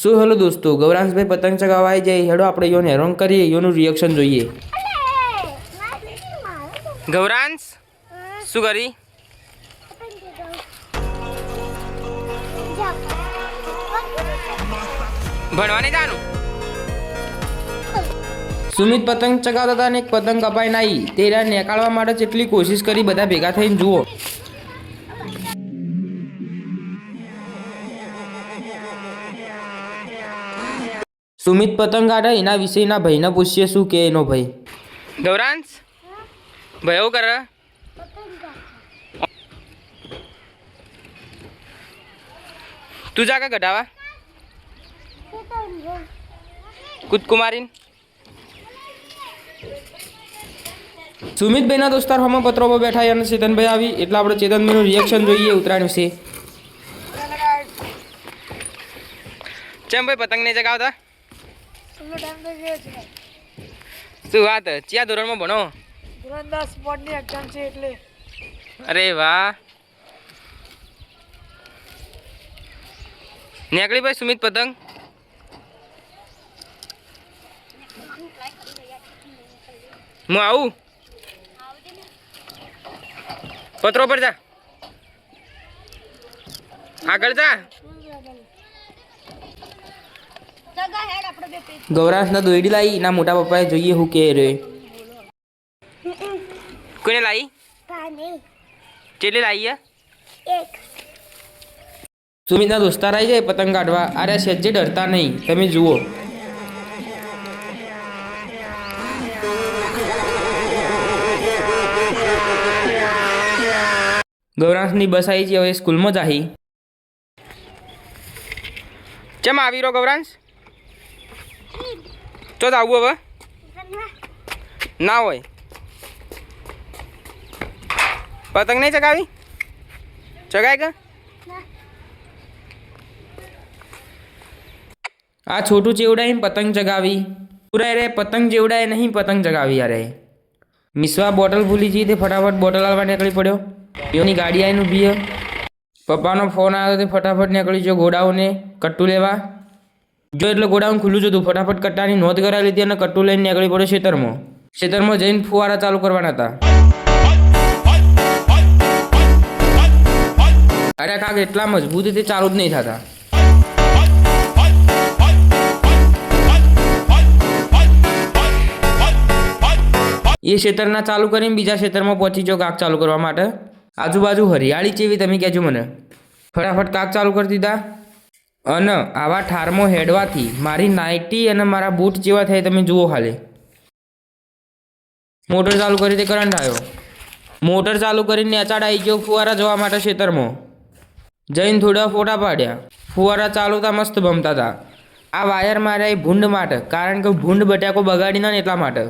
શું હેલો દોસ્તો? ગૌરાંશભાઈ પતંગ ચગાવવા જાય. હેડો, આપણે યોને હેરાન કરીએ, યોનું રિએક્શન જોઈએ. ગૌરાંશ, શું કરી? ભણવા જાનું સુમિત પતંગ ચગાવતા હતા અને એક પતંગ કપાઈ નાઈ તે નેકાળવા માટે જેટલી કોશિશ કરી, બધા ભેગા થઈને જુઓ. સુમિત પતંગ કાઢે એના વિષયના ભાઈને પૂછીએ શું કે એનો ભાઈ? ગૌરાંશ? ભાઈ એવું કરે? તું જા કે ગઢાવા. કુદકુમારીન સુમિતભાઈના દોસ્તાર હમણાં પત્રો બેઠા અને ચેતનભાઈ આવી. એટલે આપણે ચેતનભાઈનું રિએક્શન જોઈએ ઉત્તરાયણ વિશે. ચેમ ભાઈ પતંગ નહીં ચગાવતા શું વાત ચિયા ધોરણમાં ભણો? ધુરંદર સ્પોર્ટની એક્ઝામ છે એટલે. અરે વાહ. નેકળી ભાઈ સુમિત પતંગ. હું આવું? પત્રો પર જા. આગળ જા. ગૌરાંશના દોયડી લાવી ના મોટા પપ્પાએ જોઈએ હું કે રે કોને લાવી કેટલી લાવી સુમિતના દોસ્તાર આવી જાય પતંગ કાઢવા. અરે સજ્જે ડરતા નહીં. તમે જુઓ. ગૌરાંશની બસ આવી છે હવે સ્કૂલમાં જ આવી ચમ આવી રહ્યો ગૌરાંશ? તો જ આવું હવે? ના હોય. પતંગ નહીં ચગાવી? ચગાય કે? આ છોટું ચેવડાય પતંગ ચગાવી. પૂરા રે, પતંગ જેવડાય નહીં, પતંગ ચગાવી એ. મિસવા બોટલ ભૂલી જઈ તે ફટાફટ બોટલ આવવા નીકળી પડ્યો. એની ગાડી આવીને ઊભી. પપ્પાનો ફોન આવ્યો તે ફટાફટ નીકળી ગયો ઘોડાઓને કટ્ટુ લેવા. જો એટલે ગોડાઉન ખુલ્લું જ ફટાફટ કટ્ટાની નોંધ કરાવી લીધી અને કટ્ટું લઈને નીકળી પડ્યો ખેતરમાં ખેતરમાં જઈને ફુવારા ચાલુ કરવાના હતા. અરે કાક, એટલા મજબૂત ચાલુ જ નહીં થતા. એ ક્ષેત્રના ચાલુ કરીને બીજા ક્ષેત્રમાં પહોંચી જાઓ કાક ચાલુ કરવા માટે. આજુબાજુ હરિયાળી જેવી તમે કહેજો મને. ફટાફટ કાક ચાલુ કરી દીધા. અને આવા ઠારમાં હેડવાથી મારી નાઇટી અને મારા બૂટ જેવા થાય તમે જુઓ ખાલી મોટર ચાલુ કરી તે કરંટ આવ્યો. મોટર ચાલુ કરીને નેચાડ આવી ગયો ફુવારા જવા માટે ખેતરમાં. જઈને થોડા ફોટા પાડ્યા. ફુવારા ચાલુતા મસ્ત ભમતા હતા આ વાયર માર્યા એ ભૂંડ માટે, કારણ કે ભૂંડ બટાકો બગાડી ને એટલા માટે.